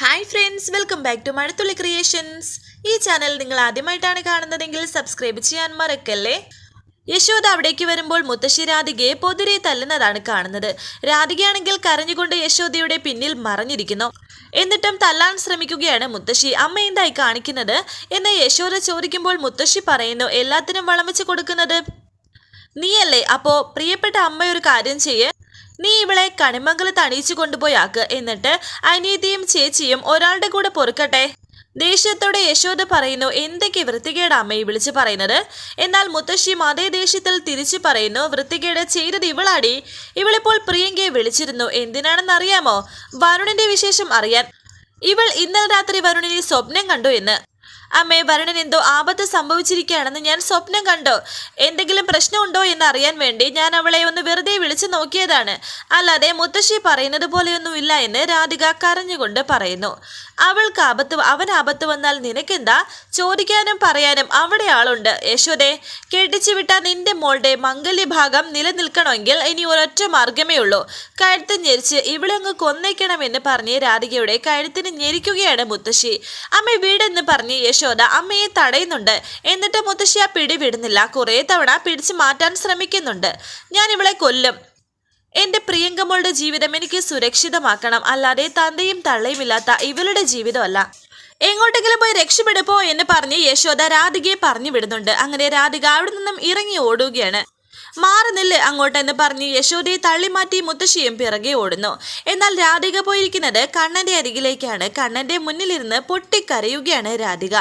Hi friends welcome back to Mazhathulli creations ഈ channel നിങ്ങൾ ആദ്യമായിട്ടാണ് കാണുന്നതെങ്കിൽ സബ്സ്ക്രൈബ് ചെയ്യാൻ മറക്കല്ലേ? യശോദ അവിടേക്ക് വരുമ്പോൾ മുത്തശ്ശി രാധികയെ പൊതിരെ തല്ലുന്നതാണ് കാണുന്നത്. രാധികയാണെങ്കിൽ കരഞ്ഞുകൊണ്ട് യശോദയുടെ പിന്നിൽ മറഞ്ഞിരിക്കുന്നു. എന്നിട്ടും തല്ലാൻ ശ്രമിക്കുകയാണ് മുത്തശ്ശി. അമ്മ എന്തായി കാണിക്കുന്നത്? എന്ന് യശോദ ചോദിക്കുമ്പോൾ മുത്തശ്ശി പറയുന്നു എല്ലാത്തിനും വളം വെച്ച് കൊടുക്കുന്നത് നീയല്ലേ? അപ്പോ പ്രിയപ്പെട്ട അമ്മ ഒരു കാര്യം ചെയ്യ്. നീ ഇവളെ കണിമംഗലത്ത് അണിയിച്ചു കൊണ്ടുപോയി ആക്ക്. എന്നിട്ട് അനീതിയും ചേച്ചിയും ഒരാളുടെ കൂടെ പൊറുക്കട്ടെ. ദേഷ്യത്തോടെ യശോദ പറയുന്നു എന്തൊക്കെ വൃത്തികേട് അമ്മയെ വിളിച്ചു പറയുന്നത്. എന്നാൽ മുത്തശ്ശിയും അതേ ദേഷ്യത്തിൽ തിരിച്ചു പറയുന്നു വൃത്തികേട് ചെയ്തത് ഇവളാടി. ഇവളിപ്പോൾ പ്രിയങ്കയെ വിളിച്ചിരുന്നു. എന്തിനാണെന്നറിയാമോ വരുണിന്റെ വിശേഷം അറിയാൻ. ഇവൾ ഇന്നലെ രാത്രി വരുണിനെ സ്വപ്നം കണ്ടു എന്ന്. അമ്മേ വരുണൻ എന്തോ ആപത്ത് സംഭവിച്ചിരിക്കുകയാണെന്ന് ഞാൻ സ്വപ്നം കണ്ടോ. എന്തെങ്കിലും പ്രശ്നമുണ്ടോ എന്ന് അറിയാൻ വേണ്ടി ഞാൻ അവളെ ഒന്ന് വെറുതെ വിളിച്ചു നോക്കിയതാണ്. അല്ലാതെ മുത്തശ്ശി പറയുന്നത് പോലെയൊന്നുമില്ല എന്ന് രാധിക കരഞ്ഞുകൊണ്ട് പറയുന്നു. അവൾക്ക് ആപത്ത് അവൻ ആപത്ത് വന്നാൽ നിനക്കെന്താ? ചോദിക്കാനും പറയാനും അവിടെ ആളുണ്ട്. യശോദേ കെട്ടിച്ചു വിട്ട നിന്റെ മോളുടെ മംഗല്യഭാഗം നിലനിൽക്കണമെങ്കിൽ ഇനി ഒരൊറ്റ മാർഗമേ ഉള്ളൂ. കഴുത്ത് ഞെരിച്ച് ഇവിടെ അങ്ങ് കൊന്നേക്കണമെന്ന് പറഞ്ഞ് രാധികയുടെ കഴുത്തിന് ഞെരിക്കുകയാണ് മുത്തശ്ശി. അമ്മ വീടെന്ന് പറഞ്ഞ് യശോദ അമ്മയെ തടയുന്നുണ്ട്. എന്നിട്ട് മുത്തശ്ശി ആ പിടി വിടുന്നില്ല. കുറേ തവണ പിടിച്ചു മാറ്റാൻ ശ്രമിക്കുന്നുണ്ട്. ഞാൻ ഇവളെ കൊല്ലും. എന്റെ പ്രിയങ്കമ്മളുടെ ജീവിതം എനിക്ക് സുരക്ഷിതമാക്കണം. അല്ലാതെ തന്തയും തള്ളയും ഇല്ലാത്ത ഇവളുടെ ജീവിതമല്ല. എങ്ങോട്ടെങ്കിലും പോയി രക്ഷപ്പെടുപ്പോ എന്ന് പറഞ്ഞ് യശോദ രാധികയെ പറഞ്ഞു വിടുന്നുണ്ട്. അങ്ങനെ രാധിക അവിടെ നിന്നും ഇറങ്ങി ഓടുകയാണ്. മാറുന്നില്ലേ അങ്ങോട്ടെന്ന് പറഞ്ഞ് യശോദയെ തള്ളിമാറ്റി മുത്തശ്ശിയും പിറകെ ഓടുന്നു. എന്നാൽ രാധിക പോയിരിക്കുന്നത് കണ്ണന്റെ അരികിലേക്കാണ്. കണ്ണന്റെ മുന്നിലിരുന്ന് പൊട്ടിക്കരയുകയാണ് രാധിക.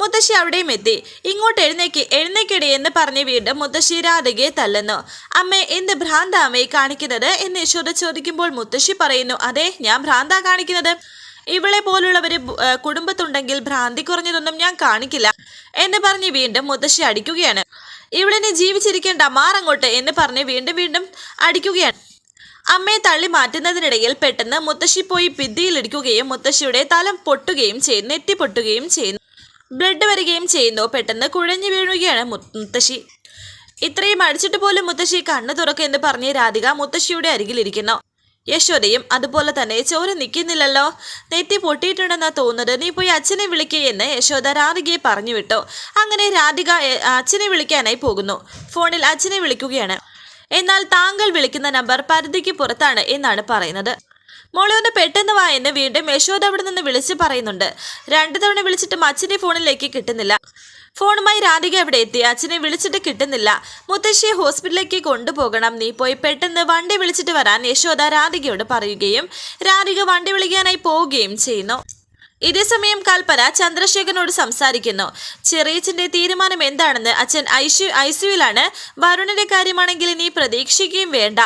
മുത്തശ്ശി അവിടെയും എത്തി. ഇങ്ങോട്ട് എഴുന്നേക്ക് എഴുന്നേക്കടി എന്ന് പറഞ്ഞ് വീണ്ടും മുത്തശ്ശി രാധികയെ തല്ലുന്നു. അമ്മേ എന്ത് ഭ്രാന്ത അമ്മയെ കാണിക്കുന്നത് എന്ന് യശോദ ചോദിക്കുമ്പോൾ മുത്തശ്ശി പറയുന്നു അതെ ഞാൻ ഭ്രാന്താ കാണിക്കുന്നത്. ഇവളെ പോലുള്ളവര് കുടുംബത്തുണ്ടെങ്കിൽ ഭ്രാന്തി കുറഞ്ഞതൊന്നും ഞാൻ കാണിക്കില്ല. എന്ന് പറഞ്ഞ് വീണ്ടും മുത്തശ്ശി അടിക്കുകയാണ്. ഇവളിനെ ജീവിച്ചിരിക്കേണ്ട മാറങ്ങോട്ട് എന്ന് പറഞ്ഞ് വീണ്ടും വീണ്ടും അടിക്കുകയാണ്. അമ്മയെ തള്ളി മാറ്റുന്നതിനിടയിൽ പെട്ടെന്ന് മുത്തശ്ശി പോയി ഭിത്തിയിലിടിക്കുകയും മുത്തശ്ശിയുടെ തലം പൊട്ടുകയും ചെയ്യുന്നു നെറ്റി പൊട്ടുകയും ചെയ്യുന്നു ബ്ലഡ് വരികയും ചെയ്യുന്നു. പെട്ടെന്ന് കുഴഞ്ഞു വീഴുകയാണ് മുത്തശ്ശി. ഇത്രയും അടിച്ചിട്ട് പോലും മുത്തശ്ശി കണ്ണു തുറക്കുക എന്ന് പറഞ്ഞ് രാധിക മുത്തശ്ശിയുടെ അരികിലിരിക്കുന്നു യശോദയും അതുപോലെ തന്നെ ചോര നിൽക്കുന്നില്ലല്ലോ. നെറ്റി പൊട്ടിയിട്ടുണ്ടെന്നാ തോന്നുന്നത്. നീ പോയി അച്ഛനെ വിളിക്കേ എന്ന് യശോദ രാധികയെ പറഞ്ഞു വിട്ടു. അങ്ങനെ രാധിക അച്ഛനെ വിളിക്കാനായി പോകുന്നു. ഫോണിൽ അച്ഛനെ വിളിക്കുകയാണ്. എന്നാൽ താങ്കൾ വിളിക്കുന്ന നമ്പർ പരിധിക്ക് പുറത്താണ് എന്നാണ് പറയുന്നത്. മോളെ ഒന്ന് പെട്ടെന്ന് വാ എന്ന് വീണ്ടും യശോദ അവിടെ നിന്ന് വിളിച്ച് പറയുന്നുണ്ട്. രണ്ടു തവണ വിളിച്ചിട്ടും അച്ഛന്റെ ഫോണിലേക്ക് കിട്ടുന്നില്ല. ഫോണുമായി രാധിക അവിടെ എത്തി? അച്ഛനെ വിളിച്ചിട്ട് കിട്ടുന്നില്ല. മുത്തശ്ശിയെ ഹോസ്പിറ്റലിലേക്ക് കൊണ്ടുപോകണം. നീ പോയി പെട്ടെന്ന് വണ്ടി വിളിച്ചിട്ട് വരാൻ യശോദ രാധികയോട് പറയുകയും രാധിക വണ്ടി വിളിക്കാനായി പോവുകയും ചെയ്യുന്നു. ഇതേസമയം കൽപ്പന ചന്ദ്രശേഖരനോട് സംസാരിക്കുന്നു. ചെറിയച്ഛന്റെ തീരുമാനം എന്താണെന്ന് അച്ഛൻ ഐ ഐസിയുലാണ് വരുണിന്റെ കാര്യമാണെങ്കിൽ നീ പ്രതീക്ഷിക്കുകയും വേണ്ട.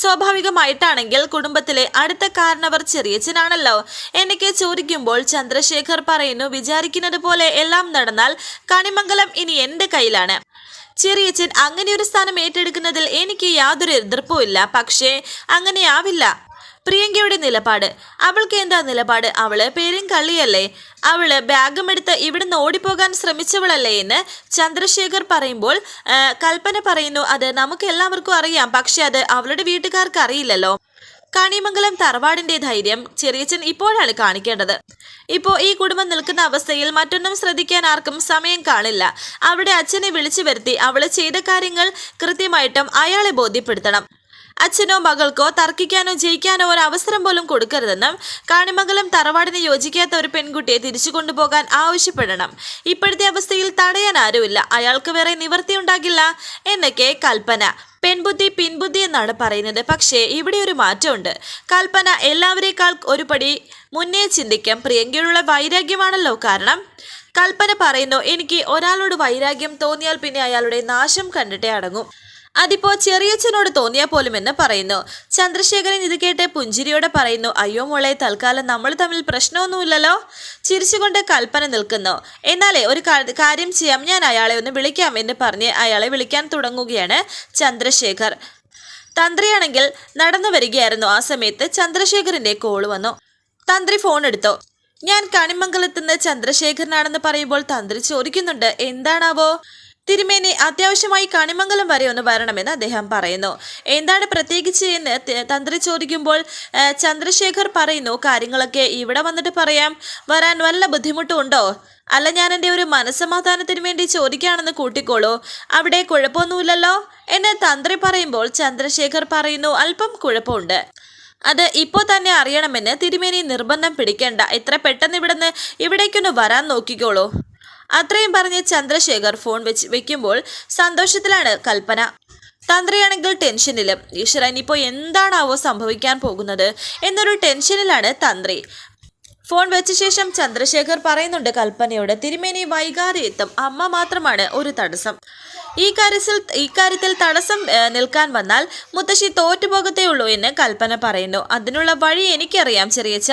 സ്വാഭാവികമായിട്ടാണെങ്കിൽ കുടുംബത്തിലെ അടുത്ത കാരണവർ ചെറിയച്ഛനാണല്ലോ. എനിക്ക് ചോദിക്കുമ്പോൾ ചന്ദ്രശേഖർ പറയുന്നു വിചാരിക്കുന്നത് പോലെ എല്ലാം നടന്നാൽ കണിമംഗലം ഇനി എന്റെ കയ്യിലാണ്. ചെറിയച്ഛൻ അങ്ങനെയൊരു സ്ഥാനം ഏറ്റെടുക്കുന്നതിൽ എനിക്ക് യാതൊരു എതിർപ്പുമില്ല പക്ഷേ അങ്ങനെയാവില്ല പ്രിയങ്കയുടെ നിലപാട്. അവൾക്ക് എന്താ നിലപാട്? അവൾ പേരും കള്ളിയല്ലേ? അവൾ ബാഗും എടുത്ത് ഇവിടുന്ന് ഓടിപ്പോകാൻ ശ്രമിച്ചവളല്ലേ എന്ന് ചന്ദ്രശേഖർ പറയുമ്പോൾ കൽപ്പന പറയുന്നു അത് നമുക്ക് എല്ലാവർക്കും അറിയാം പക്ഷെ അത് അവളുടെ വീട്ടുകാർക്ക് അറിയില്ലല്ലോ. കണിമംഗലം തറവാടിന്റെ ധൈര്യം ചെറിയച്ഛൻ ഇപ്പോഴാണ് കാണിക്കേണ്ടത്. ഇപ്പോൾ ഈ കുടുംബം നിൽക്കുന്ന അവസ്ഥയിൽ മറ്റൊന്നും ശ്രദ്ധിക്കാൻ ആർക്കും സമയം കാണില്ല. അവിടെ അച്ഛനെ വിളിച്ചു വരുത്തി അവൾ ചെയ്ത കാര്യങ്ങൾ കൃത്യമായിട്ടും അയാളെ ബോധ്യപ്പെടുത്തണം. അച്ഛനോ മകൾക്കോ തർക്കിക്കാനോ ജയിക്കാനോ ഒരു അവസരം പോലും കൊടുക്കരുതെന്നും കാണിമംഗലം തറവാടിന് യോജിക്കാത്ത ഒരു പെൺകുട്ടിയെ തിരിച്ചു കൊണ്ടുപോകാൻ ആവശ്യപ്പെടണം. ഇപ്പോഴത്തെ അവസ്ഥയിൽ തടയാൻ ആരുമില്ല. അയാൾക്ക് വേറെ നിവൃത്തിയുണ്ടാകില്ല എന്നൊക്കെ കൽപ്പന. പെൺബുദ്ധി പിൻബുദ്ധി എന്നാണ് പറയുന്നത്. പക്ഷേ ഇവിടെ ഒരു മാറ്റമുണ്ട്. കൽപ്പന എല്ലാവരേക്കാൾ ഒരു പടി മുന്നേ ചിന്തിക്കാം. പ്രിയങ്കയോടുള്ള വൈരാഗ്യമാണല്ലോ കാരണം. കൽപ്പന പറയുന്നു എനിക്ക് ഒരാളോട് വൈരാഗ്യം തോന്നിയാൽ പിന്നെ അയാളുടെ നാശം കണ്ടിട്ടേ അടങ്ങും. അതിപ്പോ ചെറിയച്ഛനോട് തോന്നിയാൽ പോലും എന്ന് പറയുന്നു. ചന്ദ്രശേഖരൻ ഇത് കേട്ട് പുഞ്ചിരിയോടെ പറയുന്നു അയ്യോ മോളെ തൽക്കാലം നമ്മൾ തമ്മിൽ പ്രശ്നമൊന്നുമില്ലല്ലോ. ചിരിച്ചുകൊണ്ട് കൽപ്പന നിൽക്കുന്നു. എന്നാലേ ഒരു കാര്യം ചെയ്യാം. ഞാൻ അയാളെ ഒന്ന് വിളിക്കാം എന്ന് പറഞ്ഞ് അയാളെ വിളിക്കാൻ തുടങ്ങുകയാണ് ചന്ദ്രശേഖർ. തന്ത്രിയാണെങ്കിൽ നടന്നു വരികയായിരുന്നു. ആ സമയത്ത് ചന്ദ്രശേഖറിന്റെ കോൾ വന്നു. തന്ത്രി ഫോൺ എടുത്തു. ഞാൻ കണിമംഗലത്ത് നിന്ന് ചന്ദ്രശേഖരനാണെന്ന് പറയുമ്പോൾ തന്ത്രി ചോദിക്കുന്നുണ്ട്. എന്താണാവോ? തിരുമേനി അത്യാവശ്യമായി കണിമംഗലം വരെ ഒന്ന് വരണമെന്ന് അദ്ദേഹം പറയുന്നു. എന്താണ് പ്രത്യേകിച്ച് എന്ന് തന്ത്രി ചോദിക്കുമ്പോൾ ചന്ദ്രശേഖർ പറയുന്നു കാര്യങ്ങളൊക്കെ ഇവിടെ വന്നിട്ട് പറയാം. വരാൻ വല്ല ബുദ്ധിമുട്ടുണ്ടോ അല്ല ഞാൻ എന്റെ ഒരു മനസ്സമാധാനത്തിന് വേണ്ടി ചോദിക്കുകയാണെന്ന് കൂട്ടിക്കോളൂ. അവിടെ കുഴപ്പമൊന്നുമില്ലല്ലോ എന്ന് തന്ത്രി പറയുമ്പോൾ ചന്ദ്രശേഖർ പറയുന്നു അല്പം കുഴപ്പമുണ്ട്. അത് ഇപ്പോൾ തന്നെ അറിയണമെന്ന് തിരുമേനി നിർബന്ധം പിടിക്കേണ്ട. എത്ര പെട്ടെന്ന് ഇവിടുന്ന് ഇവിടേക്കൊന്ന് വരാൻ നോക്കിക്കോളൂ. അത്രയും പറഞ്ഞ് ചന്ദ്രശേഖർ ഫോൺ വെച്ച് വെക്കുമ്പോൾ സന്തോഷത്തിലാണ് കൽപ്പന. തന്ത്രിയാണെങ്കിൽ ടെൻഷനിലും. ഈശ്വര ഇനിയിപ്പോൾ എന്താണാവോ സംഭവിക്കാൻ പോകുന്നത് എന്നൊരു ടെൻഷനിലാണ് തന്ത്രി. ഫോൺ വെച്ച ശേഷം ചന്ദ്രശേഖർ പറയുന്നുണ്ട് കൽപ്പനയോട് തിരുമേനി വൈകാതെ എത്തും. അമ്മ മാത്രമാണ് ഒരു തടസ്സം. ഈ കാര്യത്തിൽ ഈ കാര്യത്തിൽ തടസ്സം നിൽക്കാൻ വന്നാൽ മുത്തശ്ശി തോറ്റുപോകത്തേ ഉള്ളൂ എന്ന് കൽപ്പന പറയുന്നു. അതിനുള്ള വഴി എനിക്കറിയാം ചെറിയച്ച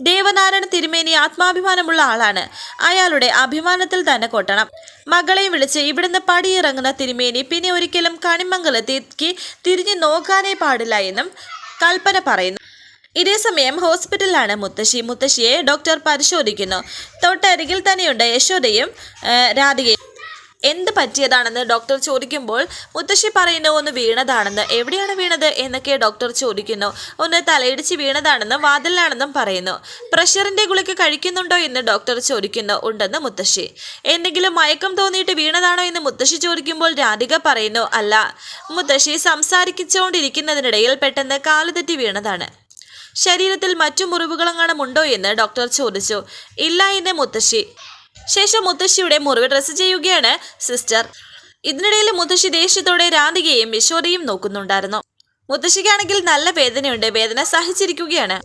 ദേവനാരായണ തിരുമേനി ആത്മാഭിമാനമുള്ള ആളാണ്. അയാളുടെ അഭിമാനത്തിൽ തന്നെ കൊട്ടണം. മകളെയും വിളിച്ച് ഇവിടുന്ന് പടിയിറങ്ങുന്ന തിരുമേനി പിന്നെ ഒരിക്കലും കണിമംഗലത്തേക്ക് തിരിഞ്ഞു നോക്കാനേ പാടില്ല എന്നും കൽപ്പന പറയുന്നു. ഇതേസമയം ഹോസ്പിറ്റലിലാണ് മുത്തശ്ശി. മുത്തശ്ശിയെ ഡോക്ടർ പരിശോധിക്കുന്നു. തൊട്ടരികിൽ തന്നെയുണ്ട് യശോദയും രാധികയും. എന്ത് പറ്റിയതാണെന്ന് ഡോക്ടർ ചോദിക്കുമ്പോൾ മുത്തശ്ശി പറയുന്നു ഒന്ന് വീണതാണെന്ന്. എവിടെയാണ് വീണത്? എന്നൊക്കെ ഡോക്ടർ ചോദിക്കുന്നു. ഒന്ന് തലയിടിച്ച് വീണതാണെന്നും വാതിലാണെന്നും പറയുന്നു. പ്രഷറിന്റെ ഗുളിക കഴിക്കുന്നുണ്ടോ? എന്ന് ഡോക്ടർ ചോദിക്കുന്നു. ഉണ്ടെന്ന് മുത്തശ്ശി. എന്തെങ്കിലും മയക്കം തോന്നിയിട്ട് വീണതാണോ? എന്ന് മുത്തശ്ശി ചോദിക്കുമ്പോൾ രാധിക പറയുന്നു അല്ല. മുത്തശ്ശി സംസാരിച്ചുകൊണ്ടിരിക്കുന്നതിനിടയിൽ പെട്ടെന്ന് കാലുതെറ്റി വീണതാണ്. ശരീരത്തിൽ മറ്റു മുറിവുകളെങ്ങാനും ഉണ്ടോ എന്ന് ഡോക്ടർ ചോദിച്ചു. ഇല്ല എന്ന് മുത്തശ്ശി. ശേഷം മുത്തശ്ശിയുടെ മുറിവ് ഡ്രസ്സ് ചെയ്യുകയാണ് സിസ്റ്റർ. ഇതിനിടയിൽ മുത്തശ്ശി ദേഷ്യത്തോടെ രാധികയും യശോദയും നോക്കുന്നുണ്ടായിരുന്നു. മുത്തശ്ശിക്കാണെങ്കിൽ നല്ല വേദനയുണ്ട്. വേദന സഹിച്ചിരിക്കുകയാണ്.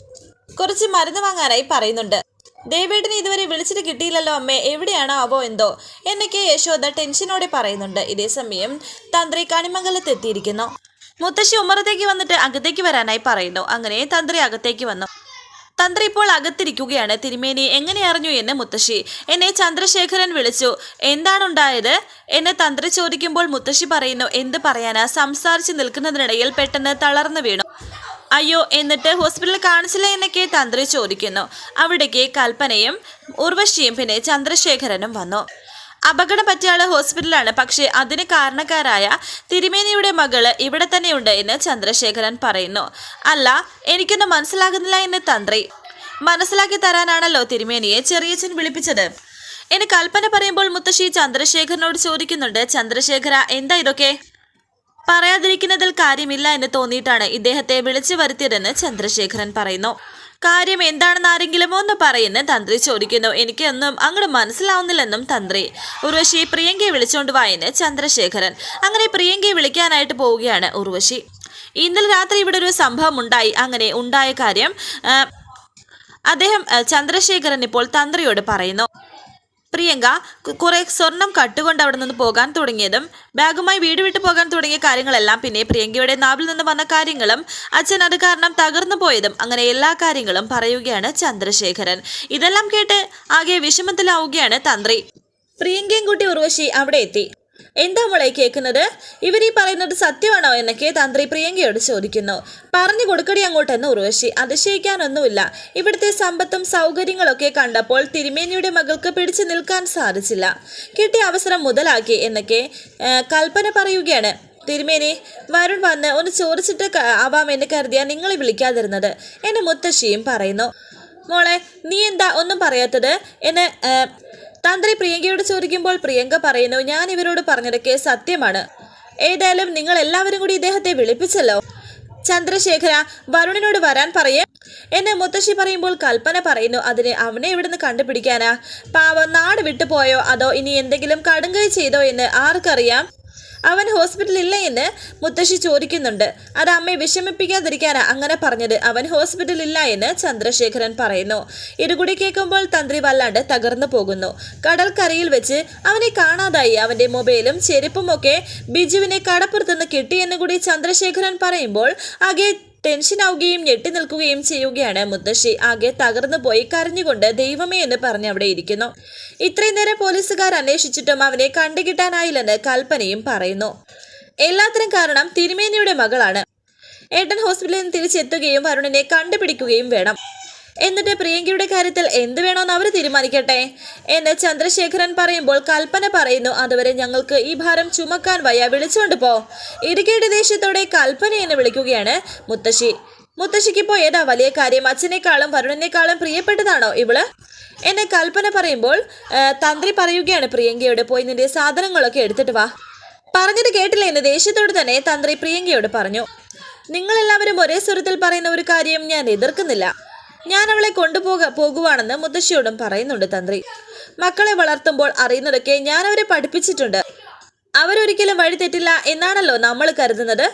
കുറച്ച് മരുന്ന് വാങ്ങാനായി പറയുന്നുണ്ട്. ദേവേട്ടിനെ ഇതുവരെ വിളിച്ചിട്ട് കിട്ടിയില്ലല്ലോ അമ്മേ. എവിടെയാണോ അവോ എന്തോ? എന്നൊക്കെ യശോദ ടെൻഷനോടെ പറയുന്നുണ്ട്. ഇതേസമയം തന്ത്രി കണിമംഗലത്ത് എത്തിയിരിക്കുന്നു. മുത്തശ്ശി ഉമ്മറത്തേക്ക് വന്നിട്ട് അകത്തേക്ക് വരാനായി പറയുന്നു. അങ്ങനെ തന്ത്രി അകത്തേക്ക് വന്നു. തന്ത്രി ഇപ്പോൾ അകത്തിരിക്കുകയാണ്. തിരുമേനി എങ്ങനെ അറിഞ്ഞു എന്ന് മുത്തശ്ശി. എന്നെ ചന്ദ്രശേഖരൻ വിളിച്ചു. എന്താണുണ്ടായത്? എന്നെ തന്ത്രി ചോദിക്കുമ്പോൾ മുത്തശ്ശി പറയുന്നു എന്ത് പറയാനാ? സംസാരിച്ച് നിൽക്കുന്നതിനിടയിൽ പെട്ടെന്ന് തളർന്നു വീണു. അയ്യോ എന്നിട്ട് ഹോസ്പിറ്റലിൽ കാണിച്ചില്ല എന്നൊക്കെ തന്ത്രി ചോദിക്കുന്നു. അവിടേക്ക് കൽപ്പനയും ഉർവശിയും പിന്നെ ചന്ദ്രശേഖരനും വന്നു. അപകടം പറ്റിയ ആൾ ഹോസ്പിറ്റലിലാണ്. പക്ഷേ അതിന് കാരണക്കാരായ തിരുമേനിയുടെ മകൾ ഇവിടെ തന്നെയുണ്ട് എന്ന് ചന്ദ്രശേഖരൻ പറയുന്നു. അല്ല എനിക്കൊന്നും മനസ്സിലാകുന്നില്ല എന്ന് തന്ത്രി മനസ്സിലാക്കി തരാനാണല്ലോ തിരുമേനിയെ ചെറിയച്ഛൻ വിളിപ്പിച്ചത്. ഇനി കൽപ്പന പറയുമ്പോൾ മുത്തശ്ശി ചന്ദ്രശേഖരനോട് ചോദിക്കുന്നുണ്ട് ചന്ദ്രശേഖര എന്താ ഇതൊക്കെ? പറയാതിരിക്കുന്നതിൽ കാര്യമില്ല എന്ന് തോന്നിയിട്ടാണ് ഇദ്ദേഹത്തെ വിളിച്ചു വരുത്തിയതെന്ന് ചന്ദ്രശേഖരൻ പറയുന്നു. കാര്യം എന്താണെന്ന് ആരെങ്കിലും ഒന്ന് പറയുന്ന തന്ത്രി ചോദിക്കുന്നു. എനിക്കൊന്നും അങ്ങോട്ട് മനസ്സിലാവുന്നില്ലെന്നും തന്ത്രി. ഉർവശി പ്രിയങ്കയെ വിളിച്ചോണ്ട് വായന് ചന്ദ്രശേഖരൻ. അങ്ങനെ പ്രിയങ്കയെ വിളിക്കാനായിട്ട് പോവുകയാണ് ഉർവശി. ഇന്നലെ രാത്രി ഇവിടെ ഒരു സംഭവം ഉണ്ടായി. അങ്ങനെ ഉണ്ടായ കാര്യം അദ്ദേഹം ചന്ദ്രശേഖരൻ ഇപ്പോൾ തന്ത്രിയോട് പറയുന്നു. പ്രിയങ്ക കുറെ സ്വർണം കട്ടുകൊണ്ട് അവിടെ നിന്ന് പോകാൻ തുടങ്ങിയതും ബാഗുമായി വീട് വിട്ടു പോകാൻ തുടങ്ങിയ കാര്യങ്ങളെല്ലാം പിന്നെ പ്രിയങ്കയുടെ നാവിൽ നിന്ന് വന്ന കാര്യങ്ങളും അച്ഛൻ അത് കാരണം തകർന്നു പോയതും അങ്ങനെ എല്ലാ കാര്യങ്ങളും പറയുകയാണ് ചന്ദ്രശേഖരൻ. ഇതെല്ലാം കേട്ട് ആകെ വിഷമത്തിലാവുകയാണ് തന്ത്രി. പ്രിയങ്കയും കുട്ടി ഉർവശി അവിടെ എത്തി. എന്താ മോളെ കേൾക്കുന്നത് ഇവരീ പറയുന്നത് സത്യമാണോ എന്നൊക്കെ തന്ത്രി പ്രിയങ്കയോട് ചോദിക്കുന്നു. പറഞ്ഞു കൊടുക്കടി അങ്ങോട്ടെന്ന് ഉർവശി. അതിശയിക്കാനൊന്നുമില്ല. ഇവിടുത്തെ സമ്പത്തും സൗകര്യങ്ങളൊക്കെ കണ്ടപ്പോൾ തിരുമേനിയുടെ മകൾക്ക് പിടിച്ചു നിൽക്കാൻ സാധിച്ചില്ല. കിട്ടിയ അവസരം മുതലാക്കി എന്നൊക്കെ കൽപ്പന പറയുകയാണ്. തിരുമേനി വരുൺ വന്ന് ഒന്ന് ചോദിച്ചിട്ട് ആവാം ആവാമെന്ന് കരുതിയാൽ നിങ്ങളെ വിളിക്കാതിരുന്നത്. എന്നെ മുത്തശ്ശിയും പറയുന്നു. മോളെ നീ എന്താ ഒന്നും പറയാത്തത്? എന്ന് തന്ത്രി പ്രിയങ്കയോട് ചോദിക്കുമ്പോൾ പ്രിയങ്ക പറയുന്നു ഞാൻ ഇവരോട് പറഞ്ഞതൊക്കെ സത്യമാണ്. ഏതായാലും നിങ്ങൾ എല്ലാവരും കൂടി ഇദ്ദേഹത്തെ വിളിപ്പിച്ചല്ലോ. ചന്ദ്രശേഖര വരുണിനോട് വരാൻ പറയേ. എന്നെ മുത്തശ്ശി പറയുമ്പോൾ കൽപ്പന പറയുന്നു അതിന് അവനെ ഇവിടുന്ന് കണ്ടുപിടിക്കാനാ? പാവം നാട് വിട്ടുപോയോ? അതോ ഇനി എന്തെങ്കിലും കടുങ്കൈ ചെയ്തോ എന്ന് ആർക്കറിയാം? അവൻ ഹോസ്പിറ്റലിൽ ഇല്ല എന്ന് മുത്തശ്ശി ചോദിക്കുന്നുണ്ട്. അത് അമ്മയെ വിഷമിപ്പിക്കാതിരിക്കാനാ അങ്ങനെ പറഞ്ഞത്. അവൻ ഹോസ്പിറ്റലിൽ ഇല്ല എന്ന് ചന്ദ്രശേഖരൻ പറയുന്നു. ഇതുകൂടി കേൾക്കുമ്പോൾ തന്ത്രി വല്ലാണ്ട് തകർന്നു പോകുന്നു. കടൽക്കരയിൽ വെച്ച് അവനെ കാണാതായി. അവന്റെ മൊബൈലും ചെരുപ്പും ഒക്കെ ബിജുവിനെ കടപ്പുറത്തുനിന്ന് കിട്ടിയെന്ന് കൂടി ചന്ദ്രശേഖരൻ പറയുമ്പോൾ ആകെ ടെൻഷനാവുകയും ഞെട്ടി നിൽക്കുകയും ചെയ്യുകയാണ് മുത്തശ്ശി. ആകെ തകർന്നു പോയി. കരഞ്ഞുകൊണ്ട് ദൈവമേ എന്ന് പറഞ്ഞ് അവിടെ ഇരിക്കുന്നു. ഇത്രയും നേരം പോലീസുകാർ അന്വേഷിച്ചിട്ടും അവനെ കണ്ടുകിട്ടാനായില്ലെന്ന് കൽപ്പനയും പറയുന്നു. എല്ലാത്തിനും കാരണം തിരുമേനിയുടെ മകളാണ്. ഏട്ടൻ ഹോസ്പിറ്റലിൽ നിന്ന് തിരിച്ചെത്തുകയും വരുണിനെ കണ്ടുപിടിക്കുകയും വേണം. എന്നിട്ട് പ്രിയങ്കയുടെ കാര്യത്തിൽ എന്ത് വേണമെന്ന് അവർ തീരുമാനിക്കട്ടെ? എന്ന് ചന്ദ്രശേഖരൻ പറയുമ്പോൾ കൽപ്പന പറയുന്നു അതുവരെ ഞങ്ങൾക്ക് ഈ ഭാരം ചുമക്കാൻ വയ്യ വിളിച്ചുകൊണ്ട് പോ. ഇടുക്കിയുടെ ദേഷ്യത്തോടെ കൽപ്പന എന്ന് വിളിക്കുകയാണ് മുത്തശ്ശി. മുത്തശ്ശിക്ക് ഇപ്പോൾ ഏതാ വലിയ കാര്യം? അച്ഛനേക്കാളും വരുണനേക്കാളും പ്രിയപ്പെട്ടതാണോ ഇവൾ? എന്നെ കൽപ്പന പറയുമ്പോൾ തന്ത്രി പറയുകയാണ് പ്രിയങ്കയോട് പോയി നിന്റെ സാധനങ്ങളൊക്കെ എടുത്തിട്ട് വാ. പറഞ്ഞത് കേട്ടില്ല എന്ന് ദേഷ്യത്തോട് തന്നെ തന്ത്രി പ്രിയങ്കയോട് പറഞ്ഞു. നിങ്ങളെല്ലാവരും ഒരേ സ്വരത്തിൽ പറയുന്ന ഒരു കാര്യം ഞാൻ എതിർക്കുന്നില്ല. ഞാൻ അവളെ കൊണ്ടുപോക പോകുവാണെന്ന് മുത്തശ്ശിയോടും പറയുന്നുണ്ട് തന്ത്രി. മക്കളെ വളർത്തുമ്പോൾ അറിയുന്നതൊക്കെ ഞാൻ അവരെ പഠിപ്പിച്ചിട്ടുണ്ട്. അവരൊരിക്കലും വഴി തെറ്റില്ല എന്നാണല്ലോ നമ്മൾ കരുതുന്നത്.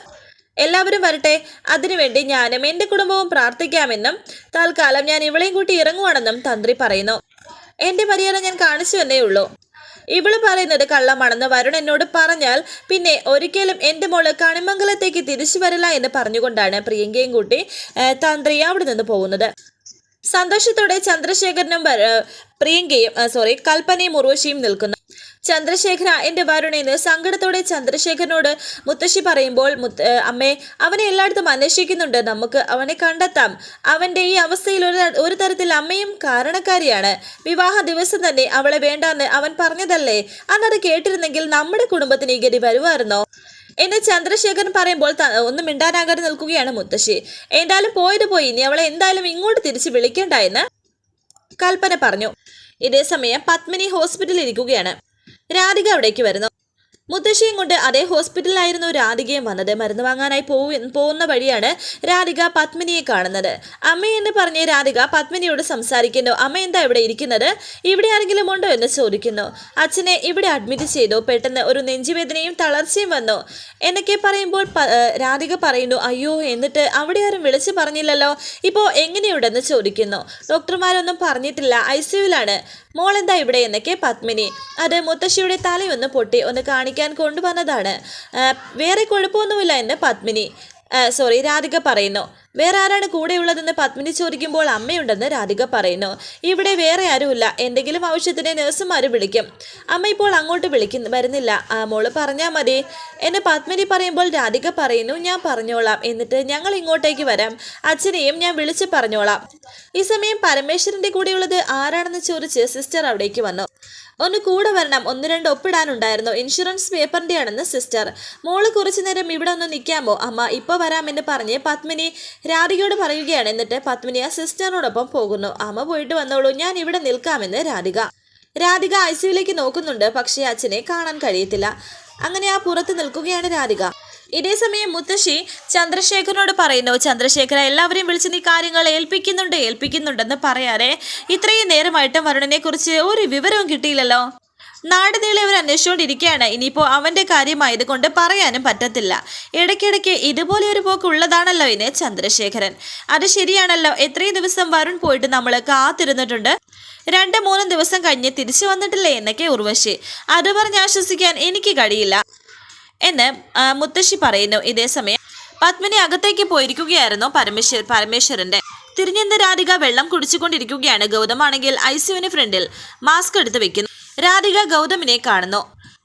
എല്ലാവരും വരട്ടെ. അതിനുവേണ്ടി ഞാനും എന്റെ കുടുംബവും പ്രാർത്ഥിക്കാമെന്നും തൽക്കാലം ഞാൻ ഇവളെയും കൂട്ടി ഇറങ്ങുവാണെന്നും തന്ത്രി പറയുന്നു. എന്റെ മര്യാദ ഞാൻ കാണിച്ചു എന്നേ ഉള്ളൂ. ഇവൾ പറയുന്നത് കള്ളമാണെന്ന് വരുൺ എന്നോട് പറഞ്ഞാൽ പിന്നെ ഒരിക്കലും എന്റെ മോൾ കണിമംഗലത്തേക്ക് തിരിച്ചു വരില്ല എന്ന് പറഞ്ഞുകൊണ്ടാണ് പ്രിയങ്കയും കൂട്ടി തന്ത്രി അവിടെ നിന്ന് പോകുന്നത്. സന്തോഷത്തോടെ ചന്ദ്രശേഖരനും പ്രിയങ്കയും സോറി കൽപ്പനയും ഉർവശിയും നിൽക്കുന്നു. ചന്ദ്രശേഖര എന്റെ വരുണേന്ന് സങ്കടത്തോടെ ചന്ദ്രശേഖരനോട് മുത്തശ്ശി പറയുമ്പോൾ അമ്മേ അവനെ എല്ലായിടത്തും അന്വേഷിക്കുന്നുണ്ട്. നമുക്ക് അവനെ കണ്ടെത്താം. അവന്റെ ഈ അവസ്ഥയിൽ ഒരു ഒരു തരത്തിൽ അമ്മയും കാരണക്കാരിയാണ്. വിവാഹ ദിവസം തന്നെ അവളെ വേണ്ടാന്ന് അവൻ പറഞ്ഞതല്ലേ? അന്നത് കേട്ടിരുന്നെങ്കിൽ നമ്മുടെ കുടുംബത്തിന് ഈ ഗതി വരുമായിരുന്നോ? എന്ന് ചന്ദ്രശേഖരൻ പറയുമ്പോൾ ഒന്ന് മിണ്ടാനാകാതെ നിൽക്കുകയാണ് മുത്തശ്ശി. എന്തായാലും പോയത് പോയി. ഇനി അവളെ എന്തായാലും ഇങ്ങോട്ട് തിരിച്ച് വിളിക്കണ്ട എന്ന് കൽപ്പന പറഞ്ഞു. ഇതേസമയം പത്മിനി ഹോസ്പിറ്റലിൽ ഇരിക്കുകയാണ്. രാധിക അവിടേക്ക് വരുന്നു. മുത്തശ്ശിയും കൊണ്ട് അതേ ഹോസ്പിറ്റലിലായിരുന്നു രാധികയും വന്നത്. മരുന്ന് വാങ്ങാനായി പോകുന്ന വഴിയാണ് രാധിക പത്മിനിയെ കാണുന്നത്. അമ്മ എന്ന് പറഞ്ഞ് രാധിക പത്മിനിയോട് സംസാരിക്കുന്നു. അമ്മ എന്താ ഇവിടെ ഇരിക്കുന്നത്? ഇവിടെ ആരെങ്കിലും ഉണ്ടോ എന്ന് ചോദിക്കുന്നു. അച്ഛനെ ഇവിടെ അഡ്മിറ്റ് ചെയ്തു. പെട്ടെന്ന് ഒരു നെഞ്ചുവേദനയും തളർച്ചയും വന്നു. എന്നൊക്കെ പറയുമ്പോൾ രാധിക പറയുന്നു അയ്യോ എന്നിട്ട് അവിടെ ആരും വിളിച്ചു പറഞ്ഞില്ലല്ലോ? ഇപ്പോൾ എങ്ങനെയുണ്ടെന്ന് ചോദിക്കുന്നു. ഡോക്ടർമാരൊന്നും പറഞ്ഞിട്ടില്ല. ഐ സിയുലാണ് മോൾ എന്താ ഇവിടെ? എന്നൊക്കെ പത്മിനി. അത് മുത്തശ്ശിയുടെ തലയൊന്ന് പൊട്ടി. ഒന്ന് കാണിക്കാൻ കൊണ്ടുവന്നതാണ്. വേറെ കുഴപ്പമൊന്നുമില്ല എന്ന് പത്മിനി. സോറി രാധിക പറയുന്നു. വേറെ ആരാണ് കൂടെയുള്ളതെന്ന് പത്മിനി ചോദിക്കുമ്പോൾ അമ്മയുണ്ടെന്ന് രാധിക പറയുന്നു. ഇവിടെ വേറെ ആരുമില്ല. എന്തെങ്കിലും ആവശ്യത്തിന് നഴ്സുമാർ വിളിക്കും. അമ്മ ഇപ്പോൾ അങ്ങോട്ട് വിളിക്കുന്ന വരുന്നില്ല. ആ മോൾ പറഞ്ഞാൽ മതി. എന്നെ പത്മിനി പറയുമ്പോൾ രാധിക പറയുന്നു ഞാൻ പറഞ്ഞോളാം. എന്നിട്ട് ഞങ്ങൾ ഇങ്ങോട്ടേക്ക് വരാം. അച്ഛനെയും ഞാൻ വിളിച്ച് പറഞ്ഞോളാം. ഈ സമയം പരമേശ്വരന്റെ കൂടെയുള്ളത് ആരാണെന്ന് ചോദിച്ച് സിസ്റ്റർ അവിടേക്ക് വന്നു. ഒന്ന് കൂടെ വരണം ഒന്ന് രണ്ട് ഒപ്പിടാനുണ്ടായിരുന്നു. ഇൻഷുറൻസ് പേപ്പറിന്റെ ആണെന്ന് സിസ്റ്റർ മോൾ കുറച്ചു നേരം ഇവിടെ ഒന്ന് നിൽക്കാമോ? അമ്മ ഇപ്പൊ വരാമെന്ന് പറഞ്ഞ് പത്മിനി രാധികയോട് പറയുകയാണ്. എന്നിട്ട് പത്മിനി ആ സിസ്റ്ററിനോടൊപ്പം പോകുന്നു. അമ്മ പോയിട്ട് വന്നോളൂ ഞാൻ ഇവിടെ നിൽക്കാമെന്ന് രാധിക. രാധിക ഐ സിയുലേക്ക് നോക്കുന്നുണ്ട് പക്ഷേ അച്ഛനെ കാണാൻ കഴിയത്തില്ല. അങ്ങനെ ആ പുറത്ത് നിൽക്കുകയാണ് രാധിക. ഇതേ സമയം മുത്തശ്ശി ചന്ദ്രശേഖരനോട് പറയുന്നു ചന്ദ്രശേഖര എല്ലാവരെയും വിളിച്ച് നീ കാര്യങ്ങൾ ഏൽപ്പിക്കുന്നുണ്ട് ഏൽപ്പിക്കുന്നുണ്ടെന്ന് പറയാതെ ഇത്രയും നേരമായിട്ടും വരുണനെക്കുറിച്ച് ഒരു വിവരവും കിട്ടിയില്ലല്ലോ. നാട് നീളെ അവർ അന്വേഷിച്ചുകൊണ്ടിരിക്കുകയാണ്. ഇനിയിപ്പോൾ അവന്റെ കാര്യമായത് കൊണ്ട് പറയാനും പറ്റത്തില്ല. ഇടയ്ക്കിടയ്ക്ക് ഇതുപോലെ ഒരു പോക്ക് ഉള്ളതാണല്ലോ ഇനി ചന്ദ്രശേഖരൻ. അത് ശരിയാണല്ലോ. എത്രയും ദിവസം വരുൺ പോയിട്ട് നമ്മൾ കാത്തിരുന്നിട്ടുണ്ട്. രണ്ട് മൂന്നും ദിവസം കഴിഞ്ഞ് തിരിച്ചു വന്നിട്ടില്ലേ എന്നൊക്കെ ഉർവശി. അത് പറഞ്ഞ് ആശ്വസിക്കാൻ എനിക്ക് കഴിയില്ല. എന്ന് മുത്തശ്ശി പറയുന്നു. ഇതേ സമയം പത്മിനി അകത്തേക്ക് പോയിരിക്കുകയായിരുന്നു പരമേശ്വർ പരമേശ്വരന്റെ. തിരിഞ്ഞെന്ന് രാധിക വെള്ളം കുടിച്ചുകൊണ്ടിരിക്കുകയാണ്. ഗൗതമാണെങ്കിൽ ഐസിയുവിന് ഫ്രണ്ടിൽ മാസ്ക് എടുത്ത് വെക്കുന്നു. രാധിക ഗൗതമിനെ കാണുന്നു.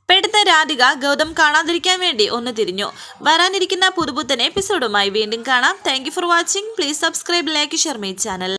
പെട്ടെന്ന് രാധിക ഗൗതം കാണാതിരിക്കാൻ വേണ്ടി ഒന്ന് തിരിഞ്ഞു. വരാനിരിക്കുന്ന പുതുപുത്തൻ എപ്പിസോഡുമായി വീണ്ടും കാണാം. Thank for watching please subscribe like share my channel